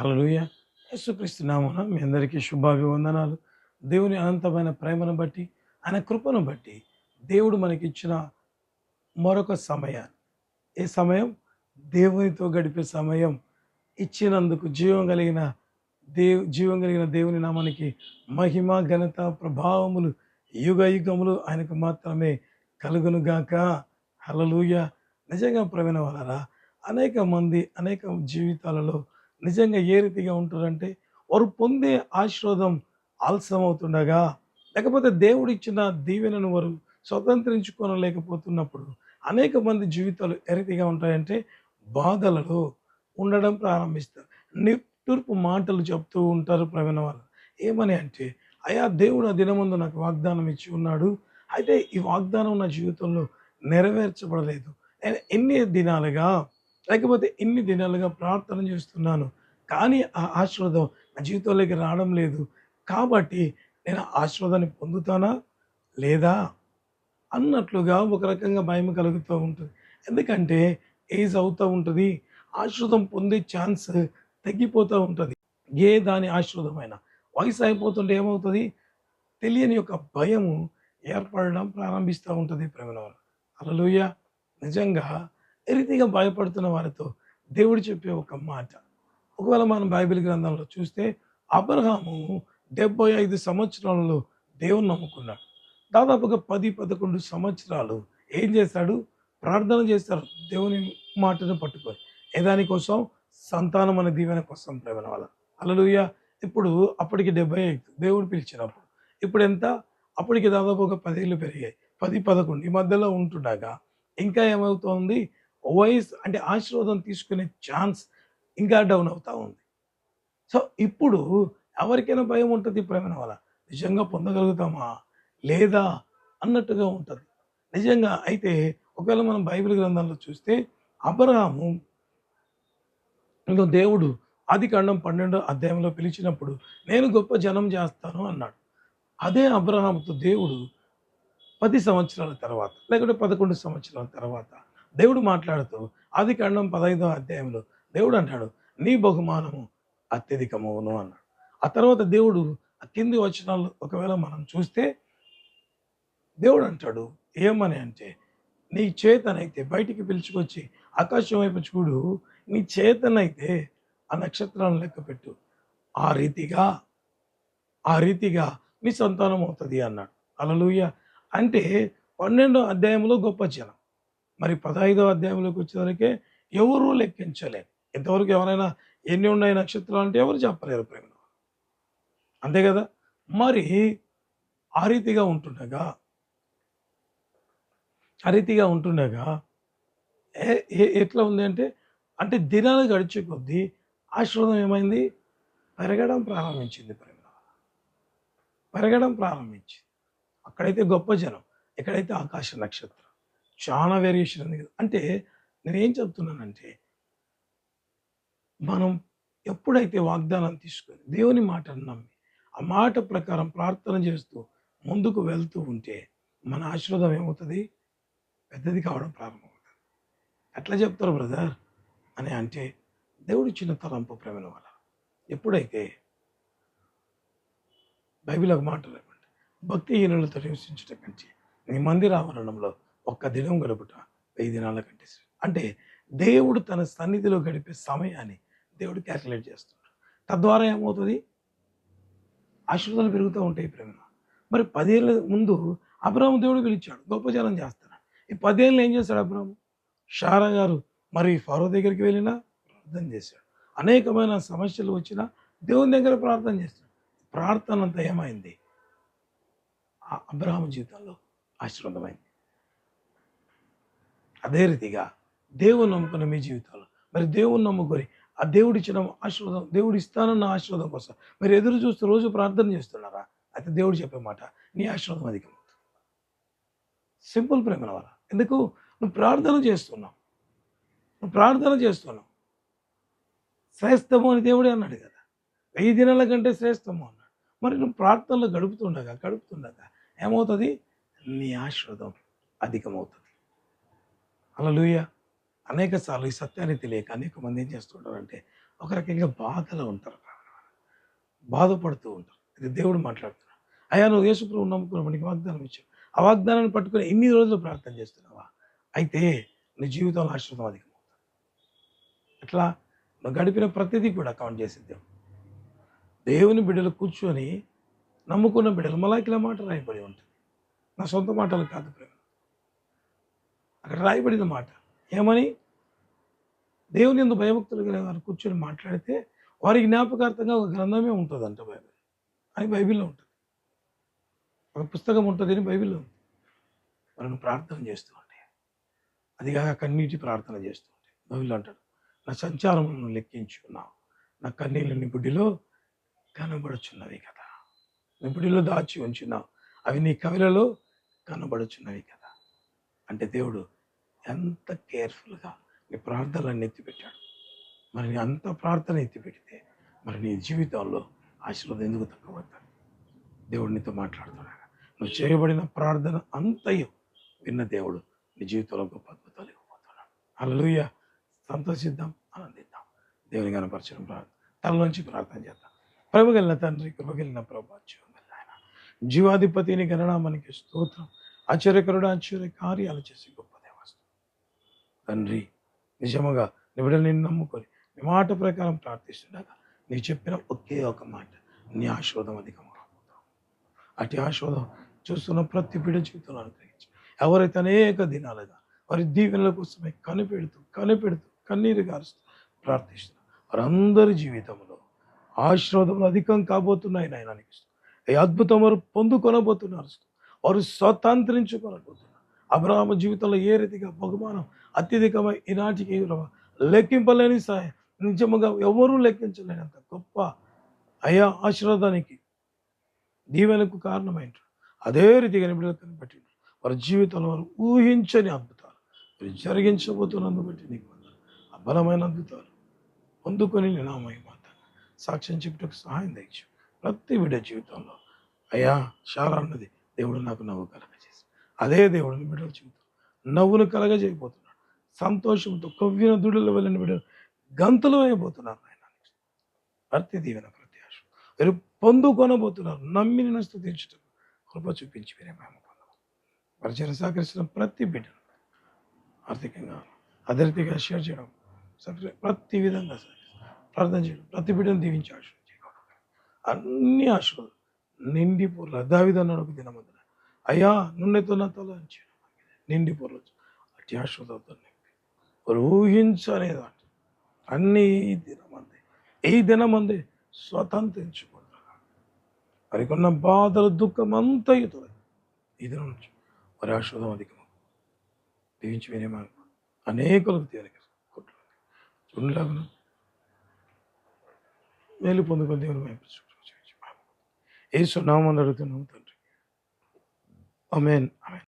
హలలుయ యేసుక్రీస్తు నామమున మీ అందరికీ శుభాభివందనాలు. దేవుని అనంతమైన ప్రేమను బట్టి ఆయన కృపను బట్టి దేవుడు మనకిచ్చిన మరొక సమయాన్ని ఏ సమయం? దేవునితో గడిపే సమయం. ఇచ్చినందుకు జీవం కలిగిన దేవు జీవం కలిగిన దేవుని నామానికి మహిమ ఘనత ప్రభావములు యుగ యుగములు ఆయనకు మాత్రమే కలుగునుగాక. హలలుయ నిజంగా ప్రవీణ వాళ్ళరా అనేక మంది అనేక జీవితాలలో నిజంగా ఏ రీతిగా ఉంటారంటే వారు పొందే ఆశీర్వాదం ఆలస్యం అవుతుండగా లేకపోతే దేవుడిచ్చిన దీవెనను వారు స్వతంత్రించుకోనలేకపోతున్నప్పుడు అనేక మంది జీవితాలు ఏ రీతిగా ఉంటాయంటే బాధలలో ఉండడం ప్రారంభిస్తారు. నిట్టూర్పు మాటలు చెప్తూ ఉంటారు ప్రవీణ వాళ్ళు ఏమని అంటే అయా దేవుడు ఆ దినముందు నాకు వాగ్దానం ఇచ్చి ఉన్నాడు. అయితే ఈ వాగ్దానం నా జీవితంలో నెరవేర్చబడలేదు. నేను ఎన్ని దినాలుగా లేకపోతే ఎన్ని దినాలుగా ప్రార్థన చేస్తున్నాను. కానీ ఆ ఆశీర్వాదం నా జీవితంలోకి రావడం లేదు. కాబట్టి నేను ఆశీర్వాదాన్ని పొందుతానా? లేదా? అన్నట్లుగా ఒక రకంగా భయం కలుగుతూ ఉంటుంది. ఎందుకంటే ఏజ్ అవుతూ ఉంటుంది. ఆశీర్వాదం పొందే ఛాన్స్ తగ్గిపోతూ ఉంటుంది. ఏ దాని ఆశీర్వాదమైనా. వయసు అయిపోతుంటే ఏమవుతుంది? తెలియని యొక్క భయము ఏర్పడడం ప్రారంభిస్తూ ఉంటుంది ప్రేమల అలలుయ నిజంగా రీతిగా భయపడుతున్న వారితో దేవుడు చెప్పే ఒక మాట. ఒకవేళ మనం బైబిల్ గ్రంథంలో చూస్తే అబ్రహాము డెబ్బై ఐదు సంవత్సరాలలో దేవుని నమ్ముకున్నాడు. దాదాపుగా పది పదకొండు సంవత్సరాలు ఏం చేశాడు? ప్రార్థన చేస్తారు దేవుని మాటను పట్టుకొని. ఏదాని దానికోసం సంతానం అనే దీవెన కోసం ప్రేమన వాళ్ళ అలలుయ ఇప్పుడు అప్పటికి డెబ్బై ఐదు. దేవుడు పిలిచినప్పుడు. ఇప్పుడు ఎంత? అప్పటికి దాదాపు ఒక పదేళ్ళు పెరిగాయి. పది పదకొండు. ఈ మధ్యలో ఉంటుండగా ఇంకా ఏమవుతోంది? వయస్ అంటే ఆశీర్వాదం తీసుకునే ఛాన్స్ ఇంకా డౌన్ అవుతూ ఉంది. సో ఇప్పుడు ఎవరికైనా భయం ఉంటుంది ప్రేమ వల్ల నిజంగా పొందగలుగుతామా? లేదా? అన్నట్టుగా ఉంటుంది. నిజంగా అయితే ఒకవేళ మనం బైబిల్ గ్రంథంలో చూస్తే అబ్రహాము దేవుడు ఆది కాండం పన్నెండో అధ్యాయంలో పిలిచినప్పుడు నేను గొప్ప జనం చేస్తాను అన్నాడు. అదే అబ్రహాంతో దేవుడు పది సంవత్సరాల తర్వాత లేకుంటే పదకొండు సంవత్సరాల తర్వాత దేవుడు మాట్లాడుతూ ఆది కాండం పదహైదో అధ్యాయంలో దేవుడు అంటాడు నీ బహుమానము అత్యధికమును అన్నాడు. ఆ తర్వాత దేవుడు ఆ కింది వచనాలు ఒకవేళ మనం చూస్తే దేవుడు అంటాడు ఏమని అంటే నీ చేతనైతే బయటికి పిలుచుకొచ్చి ఆకాశం వైపు చూడు నీ చేతనైతే ఆ నక్షత్రాలను లెక్క పెట్టు. ఆ రీతిగా ఆ రీతిగా నీ సంతానం అవుతుంది అన్నాడు. అలలుయ అంటే పన్నెండో అధ్యాయంలో గొప్ప జనం. మరి పదహైదో అధ్యాయంలోకి వచ్చేవరకే ఎవరూ లెక్కించలేరు. ఇంతవరకు ఎవరైనా ఎన్ని ఉన్నాయి నక్షత్రాలు అంటే ఎవరు చెప్పలేరు ప్రేమ అంతే కదా? మరి ఆ రీతిగా ఉంటుండగా ఆ రీతిగా ఉంటుండగా ఏ- ఏ- ఎట్లా ఉంది అంటే అంటే దినాలు గడిచే కొద్దీ ఆశ్రదం ఏమైంది? పెరగడం ప్రారంభించింది ప్రేమ పెరగడం ప్రారంభించింది. అక్కడైతే గొప్ప జనం ఎక్కడైతే ఆకాశ నక్షత్రం. చాలా వేరియేషన్ ఉంది కదా? అంటే నేనేం చెప్తున్నానంటే మనం ఎప్పుడైతే వాగ్దానం తీసుకొని దేవుని మాటను నమ్మి ఆ మాట ప్రకారం ప్రార్థన చేస్తూ ముందుకు వెళ్తూ ఉంటే మన ఆశీర్వాదం ఏమవుతుంది? పెద్దది కావడం ప్రారంభమవుతుంది. ఎట్లా చెప్తారు బ్రదర్? అని అంటే దేవుడు చిన్న తలంపు ప్రేమల వల్ల. ఎప్పుడైతే బైబిల్ ఒక మాట లేకుంటే భక్తిహీనులతో నివసించట కంటే నీ మందిర ఆవరణంలో ఒక్క దినం గడుపుట వెయ్యి దినాల కంటే అంటే దేవుడు తన సన్నిధిలో గడిపే సమయాన్ని దేవుడు క్యాల్కులేట్ చేస్తున్నాడు. తద్వారా ఏమవుతుంది? ఆశీర్వాదాలు పెరుగుతూ ఉంటాయి ప్రేమ మరి పదేళ్ళ ముందు అబ్రాహం దేవుడు పిలిచాడు గొప్ప జనం చేస్తాడు ఈ పదేళ్ళు ఏం చేశాడు అబ్రాహం షారా గారు మరి ఫారో దగ్గరికి వెళ్ళినా ప్రార్థన చేశాడు. అనేకమైన సమస్యలు వచ్చినా దేవుని దగ్గర ప్రార్థన చేస్తాడు ప్రార్థన అంతా ఏమైంది? అబ్రహాం జీవితంలో ఆశీర్వాదమైంది అదే రీతిగా దేవుని నమ్ముకున్న మీ జీవితంలో. మరి దేవుని నమ్ముకొని ఆ దేవుడు ఇచ్చిన ఆశీర్వాదం దేవుడు ఇస్తానన్న ఆశీర్వాదం కోసం. మీరు ఎదురు చూస్తూ రోజు ప్రార్థన చేస్తున్నారా? అయితే దేవుడు చెప్పే మాట నీ ఆశీర్వాదం అధికం. సింపుల్ ప్రేమ వల్ల ఎందుకు? నువ్వు ప్రార్థన చేస్తున్నావు. నువ్వు ప్రార్థన చేస్తున్నావు. శ్రేష్టము అని దేవుడే అన్నాడు కదా. వెయ్యి దినాల కంటే శ్రేష్టము అన్నాడు. మరి నువ్వు ప్రార్థనలో గడుపుతుండగా గడుపుతుండగా ఏమవుతుంది? నీ ఆశీర్వాదం అధికమవుతుంది. అలా అనేక సార్లు ఈ సత్యాన్ని తెలియక అనేక మంది ఏం చేస్తుంటారంటే ఒక రకంగా బాధలో ఉంటారు. బాధపడుతూ ఉంటారు. ఇది దేవుడు మాట్లాడుతున్నాడు. అయ్యా నువ్వు యేసుప్రభు నమ్ముకున్నావు నీకు వాగ్దానం ఇచ్చావు. ఆ వాగ్దానాన్ని పట్టుకుని ఇన్ని రోజులు ప్రార్థన చేస్తున్నావా? అయితే నీ జీవితంలో ఆశ్రదం అధికమవుతుంది. అట్లా నువ్వు గడిపిన ప్రతిదీ కూడా కౌంట్ చేసి దేవుడు. దేవుని బిడ్డలు కూర్చొని నమ్ముకున్న బిడ్డలు మలాకిల మాట రాయబడి ఉంటుంది. నా సొంత మాటలు కాదు ప్రేమ. అక్కడ రాయబడిన మాట ఏమని? దేవుని ఎందు భయభక్తులు కలిగిన వారు కూర్చొని మాట్లాడితే వారి జ్ఞాపకార్థంగా ఒక గ్రంథమే ఉంటుందంట బైబిల్. అని బైబిల్లో ఉంటుంది. ఒక పుస్తకం ఉంటుంది అని బైబిల్లో ఉంది. మనం ప్రార్థన చేస్తూ ఉంటే అది కాక కన్నీటి ప్రార్థన చేస్తూ ఉంటే బైబిల్ అంటాడు నా సంచారములను లెక్కించుకున్నావు. నా కన్నీళ్ళ నిపుడిలో కనబడుచున్నవి కదా. నిపుడిలో దాచి ఉంచున్నావు. అవి నీ కవిలలో కనబడుచున్నవి కదా. అంటే దేవుడు ఎంత కేర్ఫుల్గా నీ ప్రార్థనలన్నీ ఎత్తిపెట్టాడు. మరి నీ అంత ప్రార్థన ఎత్తిపెడితే మరి నీ జీవితంలో ఆశీర్వాదం ఎందుకు తక్కువవుతుంది? దేవుడు నీతో మాట్లాడుతున్నాడు. నువ్వు చేయబడిన ప్రార్థన అంతయు విన్న దేవుడు నీ జీవితంలో గొప్ప అద్భుతాలు ఇవ్వబోతున్నాడు. అలలుయ సంతోషిద్దాం ఆనందిద్దాం. దేవుని కనపరచడం ప్రార్థన తనలోంచి ప్రార్థన చేద్దాం. ప్రభుగలిన తండ్రి కృపగలిన ప్రభా ఆయన జీవాధిపతిని గణనామానికి స్తోత్రం. ఆశ్చర్యకరుడు ఆశ్చర్య కార్యాలు చేసి గొప్ప దేవస్థం తండ్రి నిజముగా నిబిడలు నిన్ను నమ్ముకొని నీ మాట ప్రకారం ప్రార్థిస్తుండగా నీ చెప్పిన ఒకే ఒక మాట నీ ఆశోధం అధికంగా అటు ఆశోధం చూస్తున్న ప్రతి బిడ జీవితంలో అనుగ్రహించు. ఎవరైతే అనేక దినాలుగా వారి దీవెనల కోసమే కనిపెడుతూ కనిపెడుతూ కన్నీరు గారుస్తూ ప్రార్థిస్తున్నారు వారందరి జీవితంలో ఆశీర్వాదములు అధికం కాబోతున్నాయి నాయన అనిపిస్తుంది ఈ అద్భుతం వారు పొందుకొనబోతున్నారు. వారు స్వతంత్రించుకొనబోతున్నారు. అబ్రహాము జీవితంలో ఏ రీతిగా బహుమానం అత్యధికమై ఈనాటికి లెక్కింపలేని సాయం. నిజముగా ఎవరూ లెక్కించలేనంత గొప్ప అయా ఆశీర్వాదానికి దీవెనకు కారణమైన అదే రీతిగా నిబిడలు కనిపెట్టిండ్రు. వారి జీవితంలో వారు ఊహించని అద్భుతాలు. మీరు జరిగించబోతున్నందు బట్టి నీకు వందనాలు. ఆ బలమైన అద్భుతాలు. పొందుకొని నేను మాత సాక్ష్యం చెప్పుటకు సహాయం తెచ్చు ప్రతి బిడ్డ జీవితంలో అయ్యా శారా అన్నది దేవుడు నాకు నవ్వు కలగజేసి అదే దేవుడిని బిడ్డల జీవితం. నవ్వును కలగజేయబోతున్నాడు. సంతోషంతో కొవ్విన దుడుల వెళ్ళిన బిడ్డలు గంతులు అయిపోతున్నారు ఆయన. ప్రతి దీవెన ప్రతి ఆశ వీరు పొందుకొనబోతున్నారు. నమ్మి నేను స్థుతించడం కృప చూపించి మీరే మేము పొందాం పరిచయం సహకరిస్తున్న ప్రతి బిడ్డను ఆర్థికంగా అదే షేర్ చేయడం ప్రతి విధంగా ప్రార్థన చేయడం ప్రతి బిడ్డను దీవించి ఆశీర్వదించి అన్ని ఆశలు నిండి పూర్లు అదావిధానం ఒక దినమందున. అయ్యా నున్నెతో నా తల అంచి నిండి పూర్లు అట్టి నింపి. వారు ఊహించనేది అన్ని ఈ దినమంది. ఈ దినమంది స్వతంత్రించుకుంటున్నారు వారికి ఉన్న బాధలు దుఃఖం అంతా ఇతరులు ఈ దినం నుంచి వారి ఆశీర్వాదం అధికం దీవించి వినేమాను అనేకులకు తీరక ఉండలాగును మేలు పొందుకొని దేవుని వైపు ఏ సున్నామని అడుగుతున్నాము Amen. Amen.